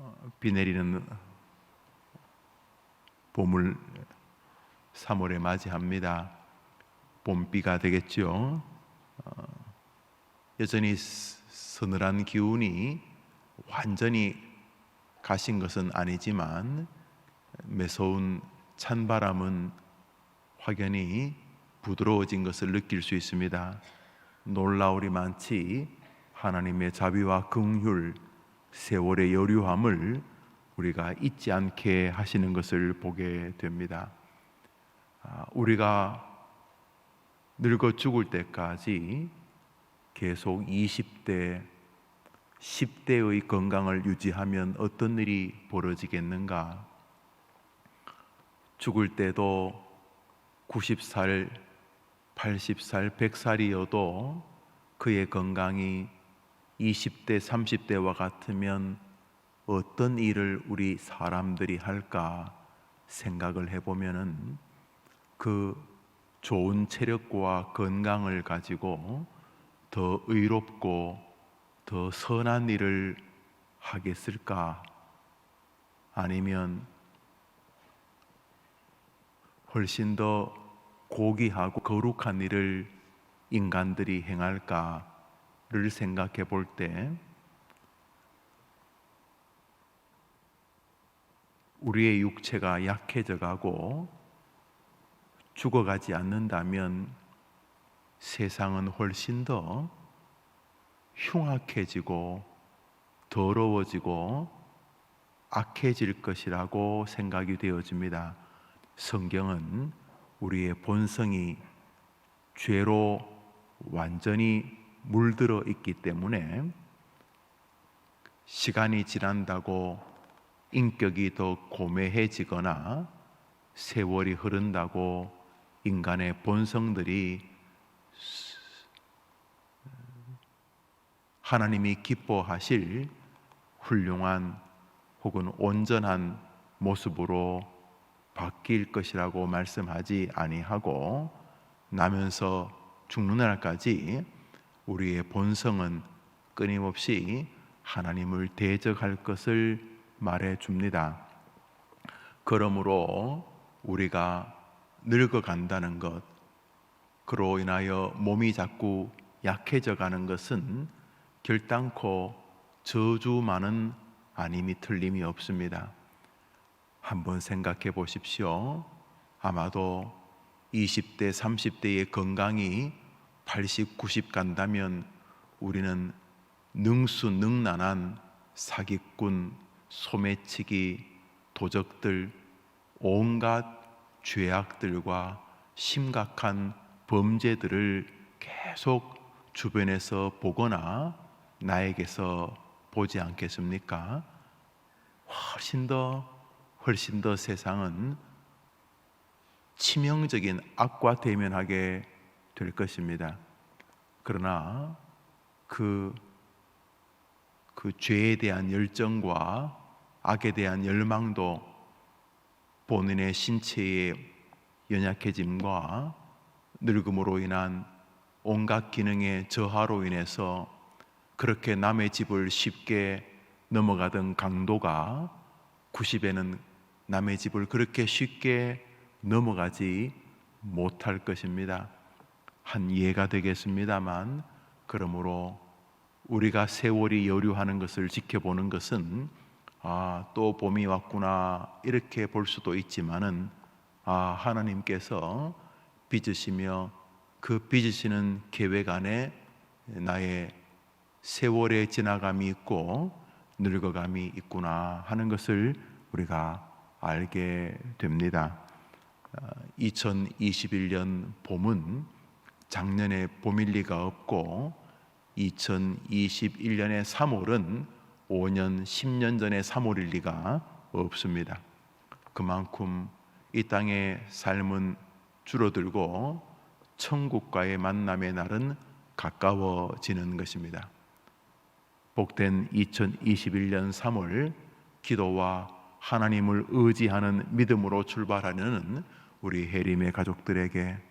어, 비 내리는 봄을 3월에 맞이합니다. 봄비가 되겠죠. 어, 여전히 스- 서늘한 기운이 완전히 가신 것은 아니지만 매서운 찬바람은 확연히 부드러워진 것을 느낄 수 있습니다. 놀라울이 많지 하나님의 자비와 긍휼, 세월의 여류함을 우리가 잊지 않게 하시는 것을 보게 됩니다. 아, 우리가 늙어 죽을 때까지 계속 20대, 10대의 건강을 유지하면 어떤 일이 벌어지겠는가? 죽을 때도 90살, 80살, 100살이어도 그의 건강이 20대, 30대와 같으면 어떤 일을 우리 사람들이 할까 생각을 해보면은 그 좋은 체력과 건강을 가지고 더 의롭고 더 선한 일을 하겠을까? 아니면 훨씬 더 고귀하고 거룩한 일을 인간들이 행할까 를 생각해 볼 때 우리의 육체가 약해져 가고 죽어가지 않는다면 세상은 훨씬 더 흉악해지고 더러워지고 악해질 것이라고 생각이 되어집니다. 성경은 우리의 본성이 죄로 완전히 물들어 있기 때문에 시간이 지난다고 인격이 더 고매해지거나 세월이 흐른다고 인간의 본성들이 하나님이 기뻐하실 훌륭한 혹은 온전한 모습으로 바뀔 것이라고 말씀하지 아니하고 나면서 죽는 날까지 우리의 본성은 끊임없이 하나님을 대적할 것을 말해 줍니다. 그러므로 우리가 늙어 간다는 것, 그로 인하여 몸이 자꾸 약해져 가는 것은 결단코 저주만은 아님이 틀림이 없습니다. 한번 생각해 보십시오. 아마도 20대, 30대의 건강이 80, 90 간다면 우리는 능수능란한 사기꾼, 소매치기, 도적들, 온갖 죄악들과 심각한 범죄들을 계속 주변에서 보거나 나에게서 보지 않겠습니까? 훨씬 더 훨씬 더 세상은 치명적인 악과 대면하게 될 것입니다. 그러나 그, 그 죄에 대한 열정과 악에 대한 열망도 본인의 신체의 연약해짐과 늙음으로 인한 온갖 기능의 저하로 인해서 그렇게 남의 집을 쉽게 넘어가던 강도가 90에는 남의 집을 그렇게 쉽게 넘어가지 못할 것입니다. 한 예가 되겠습니다만 그러므로 우리가 세월이 여류하는 것을 지켜보는 것은 아, 또 봄이 왔구나 이렇게 볼 수도 있지만은 아, 하나님께서 빚으시며 그 빚으시는 계획 안에 나의 세월의 지나감이 있고 늙어감이 있구나 하는 것을 우리가 알게 됩니다. 2021년 봄은 작년의 봄일 리가 없고 2021년의 3월은 5년, 10년 전의 3월일 리가 없습니다. 그만큼 이 땅의 삶은 줄어들고 천국과의 만남의 날은 가까워지는 것입니다. 복된 2021년 3월 기도와 하나님을 의지하는 믿음으로 출발하는 우리 해림의 가족들에게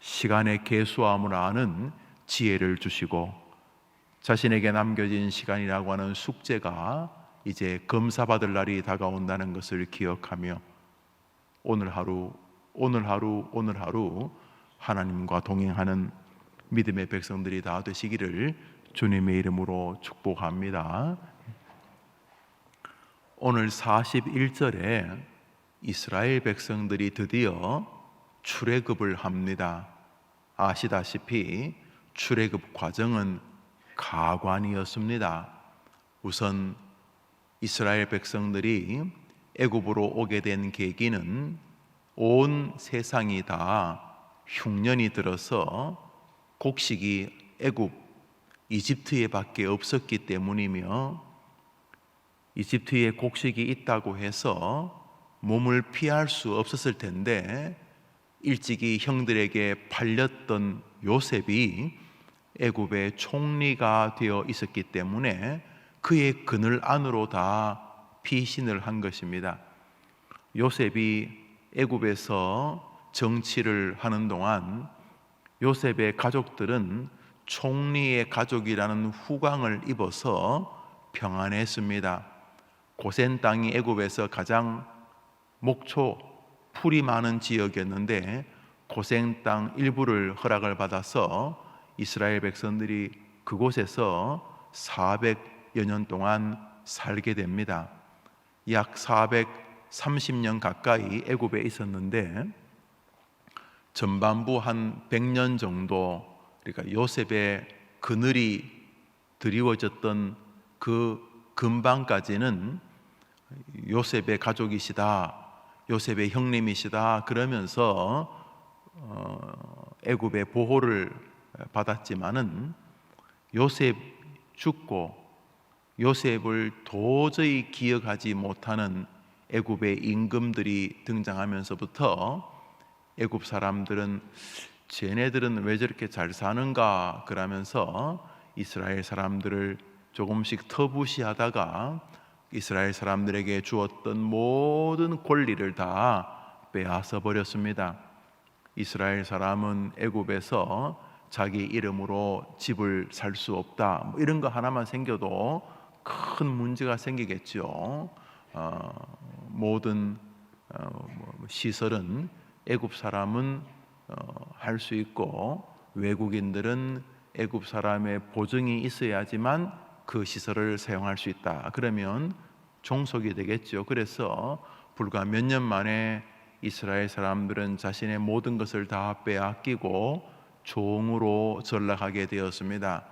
시간의 계수함을 아는 지혜를 주시고 자신에게 남겨진 시간이라고 하는 숙제가 이제 검사받을 날이 다가온다는 것을 기억하며 오늘 하루, 오늘 하루, 오늘 하루 하나님과 동행하는 믿음의 백성들이 다 되시기를 주님의 이름으로 축복합니다. 오늘 41절에 이스라엘 백성들이 드디어 출애굽을 합니다. 아시다시피 출애굽 과정은 가관이었습니다. 우선 이스라엘 백성들이 애굽으로 오게 된 계기는 온 세상이 다 흉년이 들어서 곡식이 애굽 이집트에밖에 없었기 때문이며 이집트에 곡식이 있다고 해서 몸을 피할 수 없었을 텐데 일찍이 형들에게 팔렸던 요셉이 애굽의 총리가 되어 있었기 때문에 그의 그늘 안으로 다 피신을 한 것입니다. 요셉이 애굽에서 정치를 하는 동안 요셉의 가족들은 총리의 가족이라는 후광을 입어서 평안했습니다. 고센 땅이 애굽에서 가장 목초 풀이 많은 지역이었는데 고센 땅 일부를 허락을 받아서 이스라엘 백성들이 그곳에서 400여 년 동안 살게 됩니다. 약 430년 가까이 애굽에 있었는데 전반부 한 100년 정도 그러니까 요셉의 그늘이 드리워졌던 그 근방까지는 요셉의 가족이시다. 요셉의 형님이시다. 그러면서 어, 애굽의 보호를 받았지만은 요셉 죽고 요셉을 도저히 기억하지 못하는 애굽의 임금들이 등장하면서부터 애굽 사람들은 쟤네들은 왜 저렇게 잘 사는가 그러면서 이스라엘 사람들을 조금씩 터부시하다가 이스라엘 사람들에게 주었던 모든 권리를 다 빼앗아 버렸습니다. 이스라엘 사람은 애굽에서 자기 이름으로 집을 살 수 없다. 뭐 이런 거 하나만 생겨도 큰 문제가 생기겠죠. 어, 모든 어, 뭐 시설은 애굽 사람은 어, 할 수 있고 외국인들은 애굽 사람의 보증이 있어야지만 그 시설을 사용할 수 있다. 그러면 종속이 되겠죠. 그래서 불과 몇 년 만에 이스라엘 사람들은 자신의 모든 것을 다 빼앗기고 종으로 전락하게 되었습니다.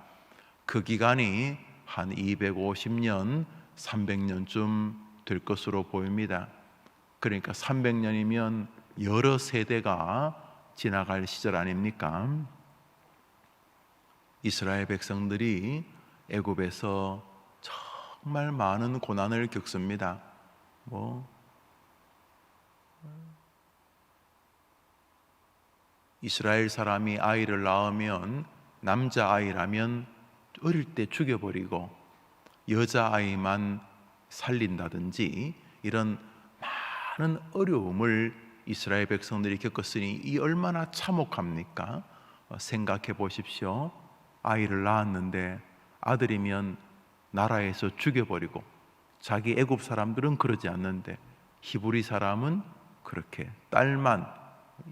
그 기간이 한 250년, 300년쯤 될 것으로 보입니다. 그러니까 300년이면 여러 세대가 지나갈 시절 아닙니까? 이스라엘 백성들이 애굽에서 정말 많은 고난을 겪습니다. 뭐 이스라엘 사람이 아이를 낳으면 남자 아이라면 어릴 때 죽여버리고 여자 아이만 살린다든지 이런 많은 어려움을 이스라엘 백성들이 겪었으니 이 얼마나 참혹합니까? 생각해 보십시오. 아이를 낳았는데 아들이면 나라에서 죽여버리고 자기 애굽 사람들은 그러지 않는데 히브리 사람은 그렇게 딸만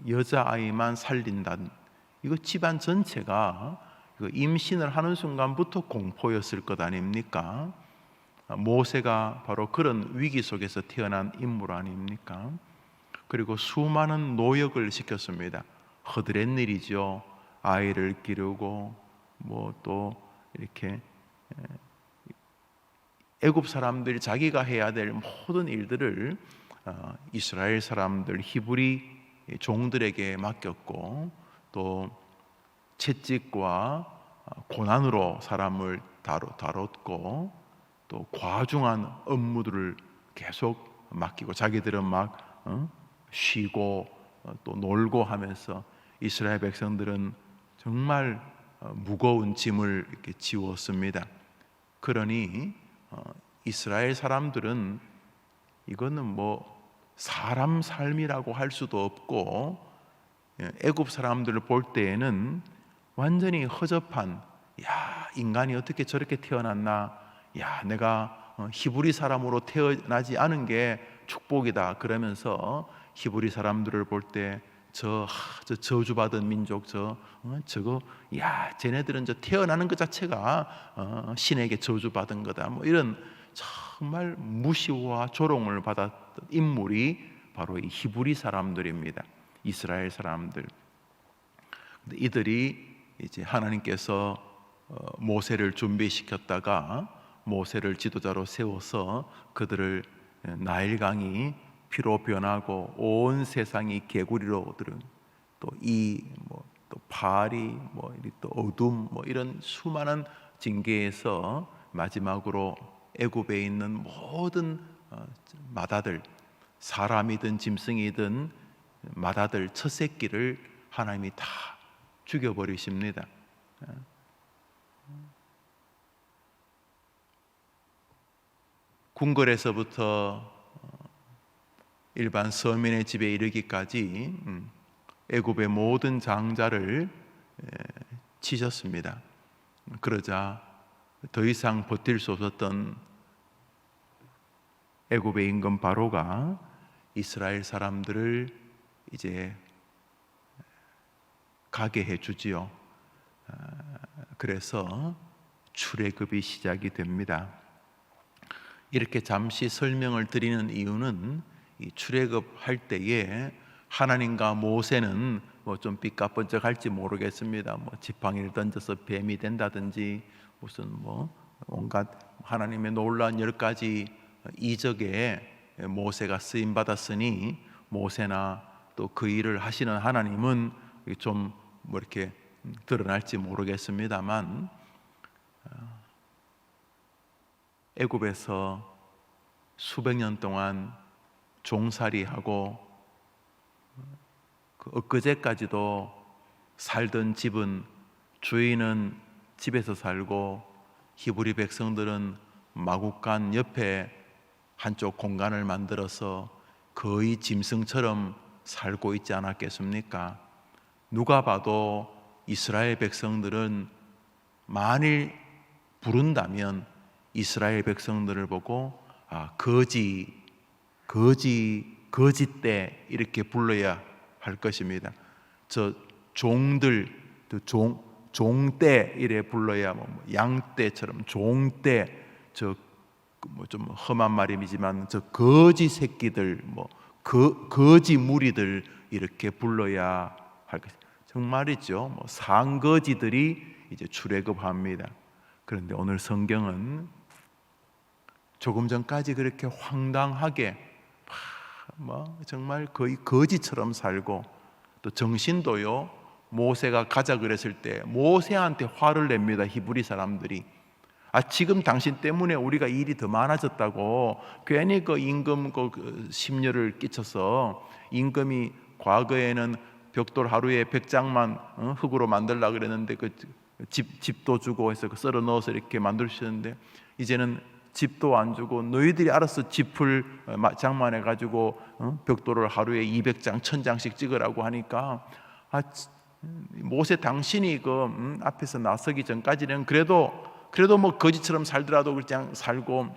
여자 아이만 살린다는 이거 집안 전체가 임신을 하는 순간부터 공포였을 것 아닙니까? 모세가 바로 그런 위기 속에서 태어난 인물 아닙니까? 그리고 수많은 노역을 시켰습니다. 허드렛 일이죠. 아이를 기르고 뭐 또 이렇게 애굽 사람들이 자기가 해야 될 모든 일들을 어, 이스라엘 사람들 히브리 종들에게 맡겼고 또 채찍과 고난으로 사람을 다뤘고 또 과중한 업무들을 계속 맡기고 자기들은 막 어, 쉬고 어, 또 놀고 하면서 이스라엘 백성들은 정말 무거운 짐을 이렇게 지웠습니다. 그러니 이스라엘 사람들은 이거는 뭐 사람 삶이라고 할 수도 없고 예, 애굽 사람들을 볼 때에는 완전히 허접한 야 인간이 어떻게 저렇게 태어났나 야 내가 어, 히브리 사람으로 태어나지 않은 게 축복이다 그러면서 히브리 사람들을 볼때 저 저 저주받은 민족 저 어, 저거 야 쟤네들은 저 태어나는 것 자체가 어, 신에게 저주받은 거다. 뭐 이런 정말 무시와 조롱을 받았던 인물이 바로 이 히브리 사람들입니다. 이스라엘 사람들. 이들이 이제 하나님께서 어, 모세를 준비시켰다가 모세를 지도자로 세워서 그들을 나일강이 피로 변하고 온 세상이 개구리로 들은 또이뭐또 파리 뭐 또 어둠 뭐 이런 수많은 징계에서 마지막으로 애굽에 있는 모든 어, 마다들 사람이든 짐승이든 마다들 첫 새끼를 하나님이 다 죽여버리십니다. 궁궐에서부터 어, 일반 서민의 집에 이르기까지 음, 애굽의 모든 장자를 치셨습니다. 그러자 더 이상 버틸 수 없었던 애굽의 임금 바로가 이스라엘 사람들을 이제 가게 해 주지요. 아, 그래서 출애굽이 시작이 됩니다. 이렇게 잠시 설명을 드리는 이유는 이 출애굽 할 때에 하나님과 모세는 뭐 좀 삐까뻔쩍할지 모르겠습니다. 뭐 지팡이를 던져서 뱀이 된다든지 무슨 뭐 온갖 하나님의 놀라운 열 가지 이적에 모세가 쓰임 받았으니 모세나 또 그 일을 하시는 하나님은 좀 뭐 이렇게 드러날지 모르겠습니다만 애굽에서 수백 년 동안 종살이하고 그 엊그제까지도 살던 집은 주인은 집에서 살고 히브리 백성들은 마국간 옆에 한쪽 공간을 만들어서 거의 짐승처럼 살고 있지 않았겠습니까? 누가 봐도 이스라엘 백성들은 만일 부른다면 이스라엘 백성들을 보고 아 거지 거지 때 이렇게 불러야 할 것입니다. 저 종들 종 종때 이래 불러야 뭐 양때처럼 종때 저뭐 좀 험한 말이지만 저 거지 새끼들 뭐 거, 거지 무리들 이렇게 불러야 할 것. 정말이죠. 뭐 상거지들이 이제 출애굽합니다. 그런데 오늘 성경은 조금 전까지 그렇게 황당하게 뭐 정말 거의 거지처럼 살고 또 정신도요 모세가 가자 그랬을 때 모세한테 화를 냅니다 히브리 사람들이. 아 지금 당신 때문에 우리가 일이 더 많아졌다고. 괜히 그 임금 그 심려를 끼쳐서 임금이 과거에는 벽돌 하루에 백장만 어, 흙으로 만들라 그랬는데 그 집, 집도 주고 해서 그 썰어 넣어서 이렇게 만들시는데 이제는 집도 안 주고 너희들이 알아서 집을 어, 장만해 가지고 어? 벽돌을 하루에 200장, 1000장씩 찍으라고 하니까 아, 모세 당신이 그 음, 앞에서 나서기 전까지는 그래도 그래도 뭐 거지처럼 살더라도 그냥 살고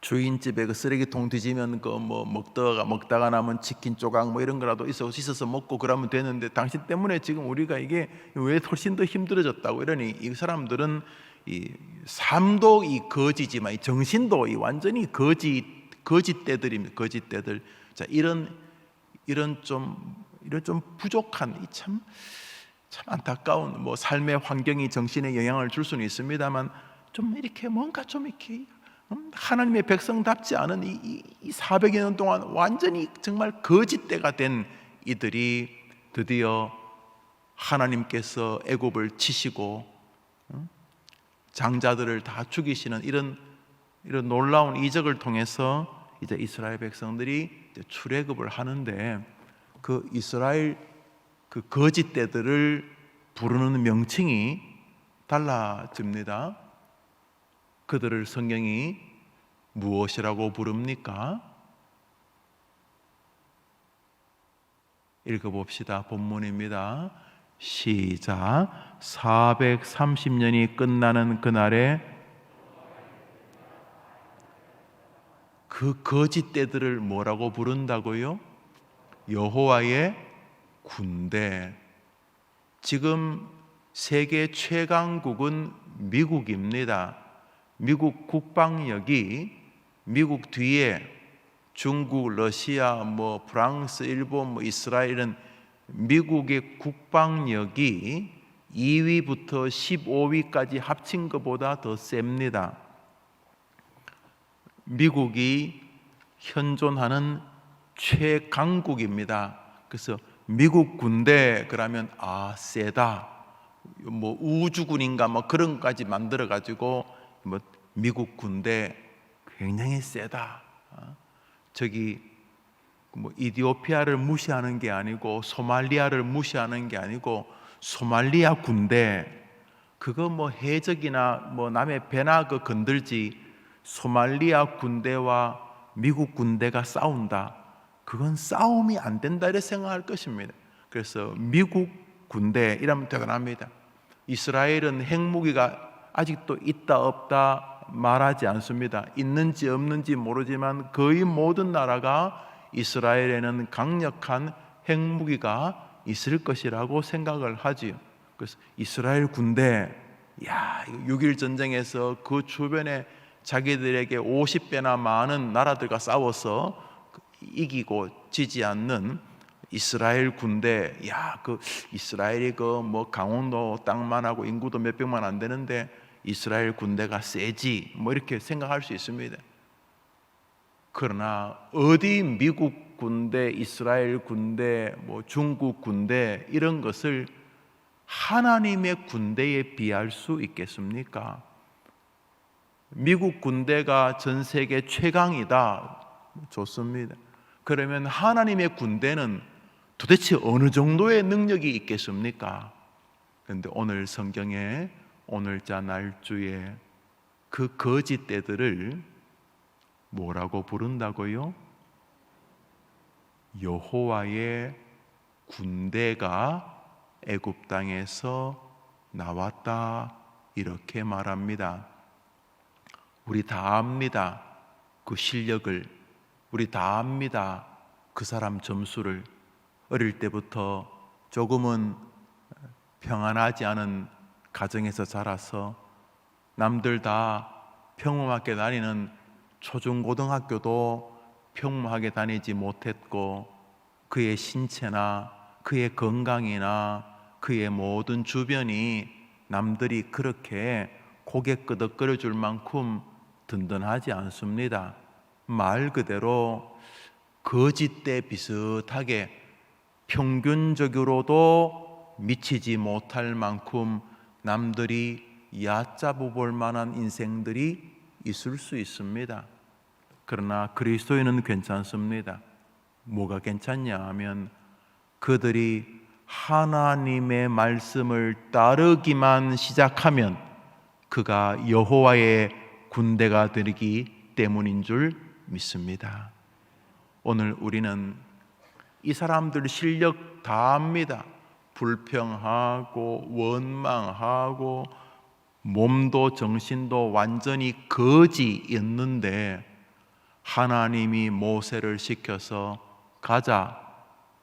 주인 집에 그 쓰레기통 뒤지면 그 뭐 먹다가 먹다가 남은 치킨 조각 뭐 이런 거라도 있어 씻어서 먹고 그러면 되는데 당신 때문에 지금 우리가 이게 왜 훨씬 더 힘들어졌다고 이러니 이 사람들은 이 삶도 이 거지지만 이 정신도 이 완전히 거지 거지 때들입니다. 거지 때들. 자 이런 이런 좀 이런 좀 부족한 이 참 참 안타까운 뭐 삶의 환경이 정신에 영향을 줄 수는 있습니다만 좀 이렇게 뭔가 좀 이렇게 음, 하나님의 백성답지 않은 이, 이, 이 400여 년 동안 완전히 정말 거짓대가 된 이들이 드디어 하나님께서 애굽을 치시고 장자들을 다 죽이시는 이런 이런 놀라운 이적을 통해서 이제 이스라엘 백성들이 이제 출애굽을 하는데 그 이스라엘 그 거짓 때들을 부르는 명칭이 달라집니다. 그들을 성경이 무엇이라고 부릅니까? 읽어봅시다. 본문입니다. 시작. 430년이 끝나는 그날에 그 거짓대들을 뭐라고 부른다고요? 여호와의 군대. 지금 세계 최강국은 미국입니다. 미국 국방력이 미국 뒤에 중국, 러시아, 뭐 프랑스, 일본, 뭐 이스라엘은 미국의 국방력이 2위부터 15위까지 합친 것보다 더 셉니다. 미국이 현존하는 최강국입니다. 그래서 미국 군대 그러면 아 세다. 뭐 우주군인가 뭐 그런 것까지 만들어 가지고 뭐 미국 군대 굉장히 세다. 어? 저기 뭐 이디오피아를 무시하는 게 아니고 소말리아를 무시하는 게 아니고 소말리아 군대 그거 뭐 해적이나 뭐 남의 배나 그 건들지 소말리아 군대와 미국 군대가 싸운다. 그건 싸움이 안 된다 이렇게 생각할 것입니다. 그래서 미국 군대 이러면 대단합니다. 이스라엘은 핵무기가 아직도 있다 없다 말하지 않습니다. 있는지 없는지 모르지만 거의 모든 나라가 이스라엘에는 강력한 핵무기가 있을 것이라고 생각을 하지요. 그래서 이스라엘 군대, 야, 6일 전쟁에서 그 주변에 자기들에게 50배나 많은 나라들과 싸워서 이기고 지지 않는 이스라엘 군대, 야, 그 이스라엘이 그 뭐 강원도 땅만 하고 인구도 몇 백만 안 되는데 이스라엘 군대가 세지, 뭐 이렇게 생각할 수 있습니다. 그러나 어디 미국 군대, 이스라엘 군대, 뭐 중국 군대 이런 것을 하나님의 군대에 비할 수 있겠습니까? 미국 군대가 전 세계 최강이다. 좋습니다. 그러면 하나님의 군대는 도대체 어느 정도의 능력이 있겠습니까? 그런데 오늘 성경에 오늘자 날주에 그 거짓대들을 뭐라고 부른다고요? 여호와의 군대가 애굽 땅에서 나왔다 이렇게 말합니다. 우리 다 압니다. 그 실력을 우리 다 압니다. 그 사람 점수를 어릴 때부터 조금은 평안하지 않은 가정에서 자라서 남들 다 평범하게 다니는 초중고등학교도 평범하게 다니지 못했고 그의 신체나 그의 건강이나 그의 모든 주변이 남들이 그렇게 고개 끄덕거려 줄 만큼 든든하지 않습니다. 말 그대로 거짓대 비슷하게 평균적으로도 미치지 못할 만큼 남들이 얕잡아 볼 만한 인생들이 있을 수 있습니다. 그러나 그리스도인은 괜찮습니다. 뭐가 괜찮냐 하면 그들이 하나님의 말씀을 따르기만 시작하면 그가 여호와의 군대가 되기 때문인 줄 믿습니다. 오늘 우리는 이 사람들 실력 다 압니다. 불평하고 원망하고 몸도 정신도 완전히 거지였는데 하나님이 모세를 시켜서 가자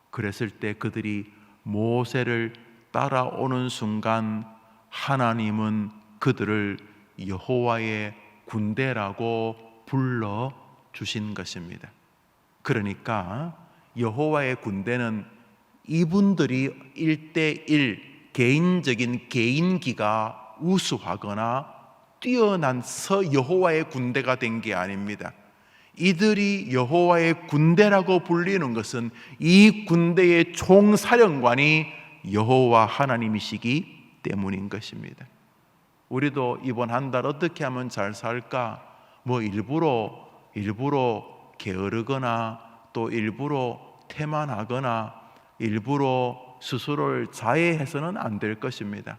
그랬을 때 그들이 모세를 따라오는 순간 하나님은 그들을 여호와의 군대라고 불러 주신 것입니다. 그러니까 여호와의 군대는 이분들이 일대일 개인적인 개인기가 우수하거나 뛰어난 서 여호와의 군대가 된 게 아닙니다. 이들이 여호와의 군대라고 불리는 것은 이 군대의 총사령관이 여호와 하나님이시기 때문인 것입니다. 우리도 이번 한 달 어떻게 하면 잘 살까? 뭐 일부러 일부러 게으르거나 또 일부러 태만하거나 일부러 스스로를 자해해서는 안 될 것입니다.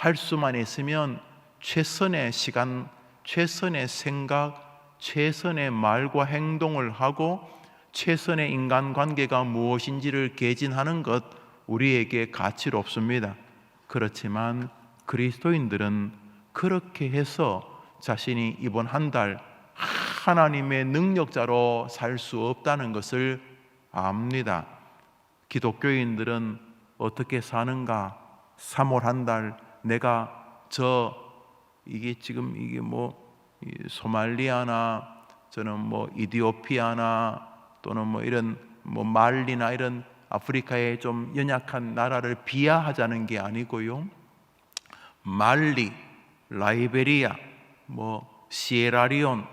할 수만 있으면 최선의 시간, 최선의 생각, 최선의 말과 행동을 하고 최선의 인간관계가 무엇인지를 개진하는 것 우리에게 가치롭습니다. 그렇지만 그리스도인들은 그렇게 해서 자신이 이번 한 달 하나님의 능력자로 살 수 없다는 것을 압니다. 기독교인들은 어떻게 사는가? 3월 한 달 내가 저 이게 지금 이게 뭐 소말리아나 저는 뭐 이디오피아나 또는 뭐 이런 뭐 말리나 이런 아프리카의 좀 연약한 나라를 비하하자는 게 아니고요. 말리, 라이베리아, 뭐 시에라리온,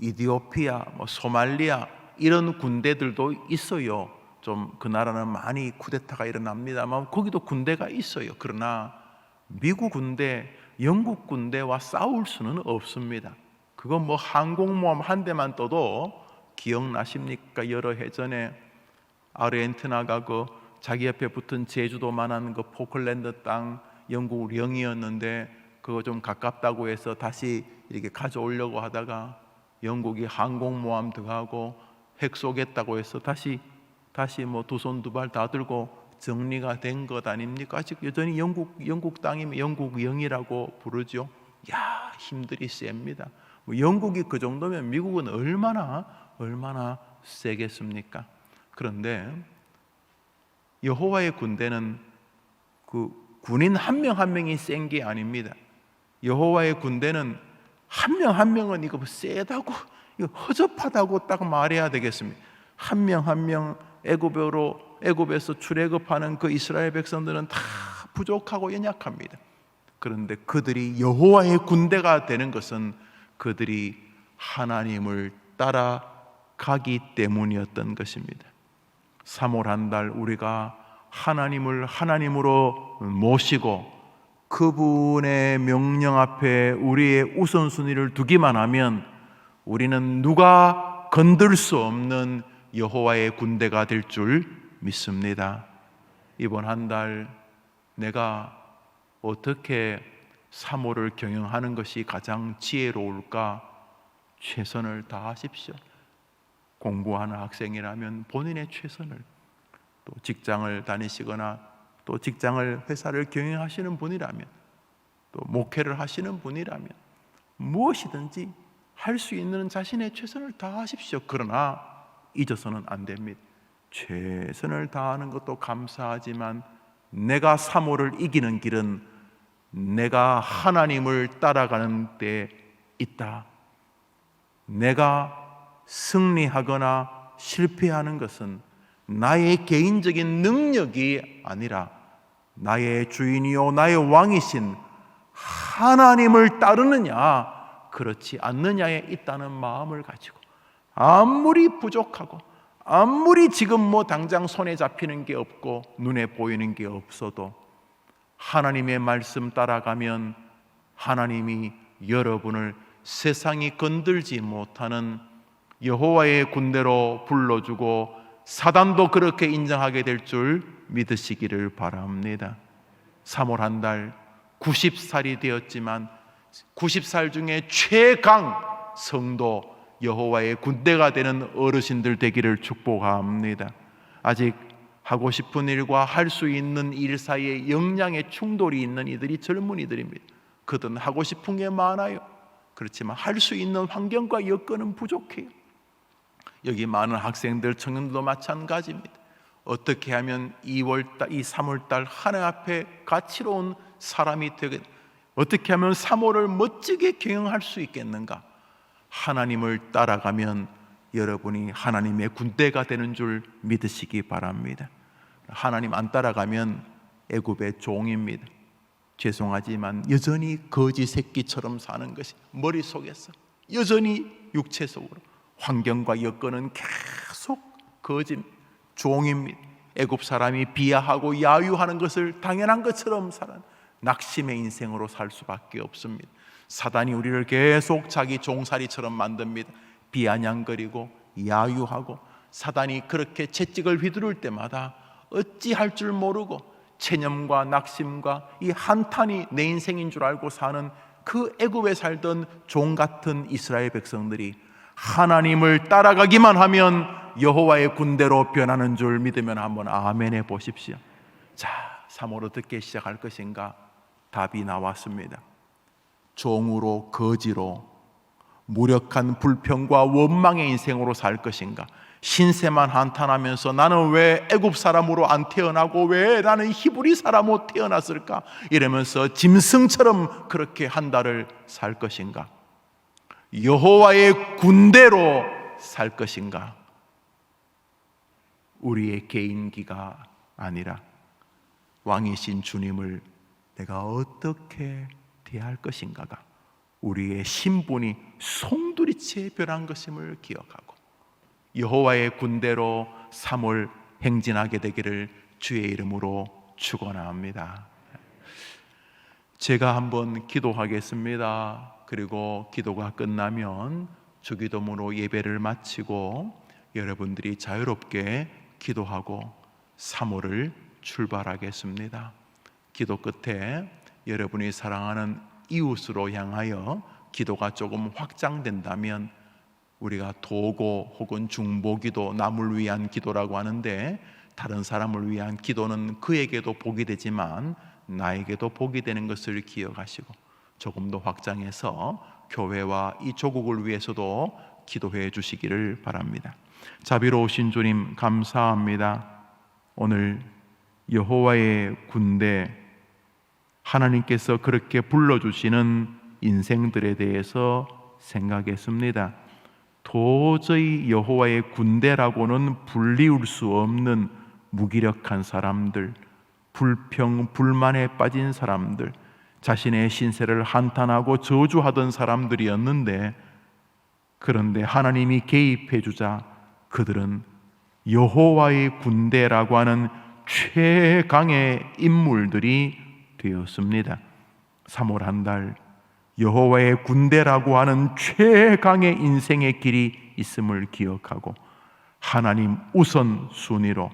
이디오피아, 뭐 소말리아 이런 군대들도 있어요. 좀 그 나라는 많이 쿠데타가 일어납니다만 거기도 군대가 있어요. 그러나 미국 군대, 영국 군대와 싸울 수는 없습니다. 그건 뭐 항공모함 한 대만 떠도 기억나십니까? 여러 해 전에 아르헨티나가 그 자기 옆에 붙은 제주도만한 그 포클랜드 땅 영국 령이었는데 그거 좀 가깝다고 해서 다시 이렇게 가져오려고 하다가 영국이 항공모함 들어가고 핵 쏘겠다고 해서 다시 다시 뭐 두 손 두 발 다 들고 정리가 된 것 아닙니까? 아직 여전히 영국 영국 땅이면 영국 영이라고 부르죠. 야 힘들이 셉니다. 뭐 영국이 그 정도면 미국은 얼마나 얼마나 세겠습니까? 그런데 여호와의 군대는 그 군인 한 명한 명이 센 게 아닙니다. 여호와의 군대는 한 명한 명은 이거 뭐 세다고 이거 허접하다고 딱 말해야 되겠습니다. 한 명 한명 애굽으로 애굽에서 출애굽하는 그 이스라엘 백성들은 다 부족하고 연약합니다. 그런데 그들이 여호와의 군대가 되는 것은 그들이 하나님을 따라가기 때문이었던 것입니다. 3월 한 달 우리가 하나님을 하나님으로 모시고 그분의 명령 앞에 우리의 우선순위를 두기만 하면 우리는 누가 건들 수 없는 여호와의 군대가 될 줄 믿습니다. 이번 한 달 내가 어떻게 3월을 경영하는 것이 가장 지혜로울까? 최선을 다하십시오. 공부하는 학생이라면 본인의 최선을 또 직장을 다니시거나 또 직장을 회사를 경영하시는 분이라면 또 목회를 하시는 분이라면 무엇이든지 할 수 있는 자신의 최선을 다하십시오. 그러나 잊어서는 안 됩니다. 최선을 다하는 것도 감사하지만 내가 사모를 이기는 길은 내가 하나님을 따라가는 데 있다. 내가 승리하거나 실패하는 것은 나의 개인적인 능력이 아니라 나의 주인이요 나의 왕이신 하나님을 따르느냐 그렇지 않느냐에 있다는 마음을 가지고 아무리 부족하고 아무리 지금 뭐 당장 손에 잡히는 게 없고 눈에 보이는 게 없어도 하나님의 말씀 따라가면 하나님이 여러분을 세상이 건들지 못하는 여호와의 군대로 불러주고 사단도 그렇게 인정하게 될 줄 믿으시기를 바랍니다. 3월 한 달 90살이 되었지만 90살 중에 최강 성도 여호와의 군대가 되는 어르신들 되기를 축복합니다. 아직 하고 싶은 일과 할 수 있는 일 사이에 역량의 충돌이 있는 이들이 젊은이들입니다. 그들은 하고 싶은 게 많아요. 그렇지만 할 수 있는 환경과 여건은 부족해요. 여기 많은 학생들, 청년들도 마찬가지입니다. 어떻게 하면 2월 달, 이 3월 달 하늘 앞에 가치로운 사람이 되게 어떻게 하면 3월을 멋지게 경영할 수 있겠는가? 하나님을 따라가면 여러분이 하나님의 군대가 되는 줄 믿으시기 바랍니다. 하나님 안 따라가면 애굽의 종입니다. 죄송하지만 여전히 거지 새끼처럼 사는 것이 머릿속에서 여전히 육체 속으로 환경과 여건은 계속 거짓 종입니다. 애굽 사람이 비하하고 야유하는 것을 당연한 것처럼 살아 낙심의 인생으로 살 수밖에 없습니다. 사단이 우리를 계속 자기 종살이처럼 만듭니다. 비아냥거리고 야유하고 사단이 그렇게 채찍을 휘두를 때마다 어찌할 줄 모르고 체념과 낙심과 이 한탄이 내 인생인 줄 알고 사는 그 애굽에 살던 종 같은 이스라엘 백성들이 하나님을 따라가기만 하면 여호와의 군대로 변하는 줄 믿으면 한번 아멘해 보십시오. 자, 3월 어떻게 시작할 것인가? 답이 나왔습니다. 종으로 거지로 무력한 불평과 원망의 인생으로 살 것인가? 신세만 한탄하면서 나는 왜 애굽 사람으로 안 태어나고 왜 나는 히브리 사람으로 태어났을까? 이러면서 짐승처럼 그렇게 한 달을 살 것인가? 여호와의 군대로 살 것인가? 우리의 개인기가 아니라 왕이신 주님을 내가 어떻게 대할 것인가가 우리의 신분이 송두리째 변한 것임을 기억하고 여호와의 군대로 3월 행진하게 되기를 주의 이름으로 축원합니다. 제가 한번 기도하겠습니다. 그리고 기도가 끝나면 주기도문으로 예배를 마치고 여러분들이 자유롭게 기도하고 3월을 출발하겠습니다. 기도 끝에 여러분이 사랑하는 이웃으로 향하여 기도가 조금 확장된다면 우리가 도고 혹은 중보기도 남을 위한 기도라고 하는데 다른 사람을 위한 기도는 그에게도 복이 되지만 나에게도 복이 되는 것을 기억하시고 조금 더 확장해서 교회와 이 조국을 위해서도 기도해 주시기를 바랍니다. 자비로우신 주님 감사합니다. 오늘 여호와의 군대 하나님께서 그렇게 불러주시는 인생들에 대해서 생각했습니다. 도저히 여호와의 군대라고는 불리울 수 없는 무기력한 사람들, 불평, 불만에 빠진 사람들, 자신의 신세를 한탄하고 저주하던 사람들이었는데, 그런데 하나님이 개입해 주자 그들은 여호와의 군대라고 하는 최강의 인물들이 되었습니다. 3월 한 달 여호와의 군대라고 하는 최강의 인생의 길이 있음을 기억하고 하나님 우선 순위로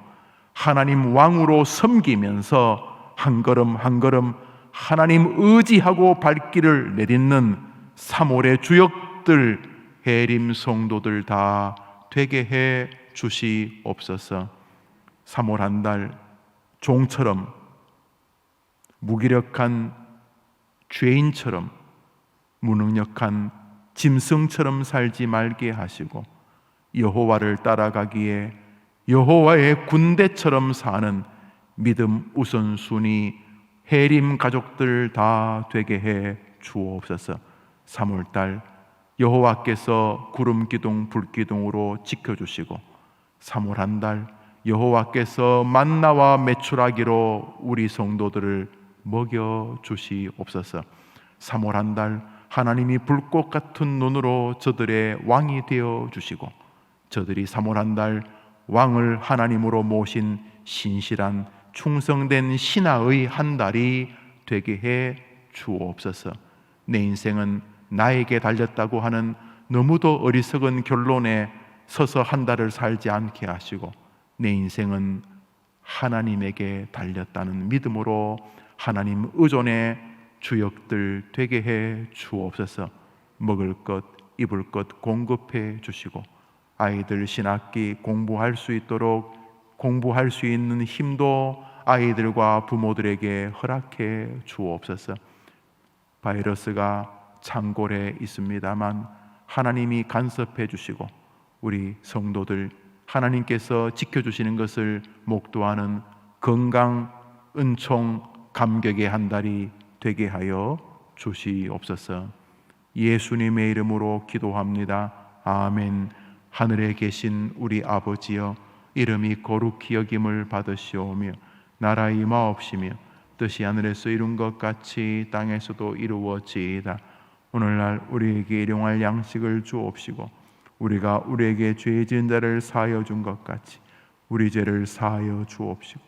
하나님 왕으로 섬기면서 한 걸음 한 걸음 하나님 의지하고 발길을 내딛는 3월의 주역들 해림 성도들 다 되게 해 주시옵소서. 3월 한 달 종처럼 무기력한 죄인처럼 무능력한 짐승처럼 살지 말게 하시고 여호와를 따라가기에 여호와의 군대처럼 사는 믿음 우선순위 해림 가족들 다 되게 해 주옵소서. 3월 달 여호와께서 구름 기둥 불 기둥으로 지켜 주시고 3월 한 달 여호와께서 만나와 메추라기로 우리 성도들을 먹여 주시옵소서. 3월 한 달 하나님이 불꽃 같은 눈으로 저들의 왕이 되어 주시고 저들이 3월 한 달 왕을 하나님으로 모신 신실한 충성된 신하의 한 달이 되게 해 주옵소서. 내 인생은 나에게 달렸다고 하는 너무도 어리석은 결론에 서서 한 달을 살지 않게 하시고 내 인생은 하나님에게 달렸다는 믿음으로 하나님 의존의 주역들 되게 해 주옵소서. 먹을 것, 입을 것 공급해 주시고 아이들 신학기 공부할 수 있도록 공부할 수 있는 힘도 아이들과 부모들에게 허락해 주옵소서. 바이러스가 창골에 있습니다만 하나님이 간섭해 주시고 우리 성도들 하나님께서 지켜 주시는 것을 목도하는 건강 은총 감격의 한 달이 되게 하여 주시옵소서. 예수님의 이름으로 기도합니다. 아멘. 하늘에 계신 우리 아버지여 이름이 거룩히 여김을 받으시오며 나라 임하옵시며 뜻이 하늘에서 이룬 것 같이 땅에서도 이루어지이다. 오늘날 우리에게 일용할 양식을 주옵시고 우리가 우리에게 죄 지은 자를 사하여 준 것 같이 우리 죄를 사하여 주옵시고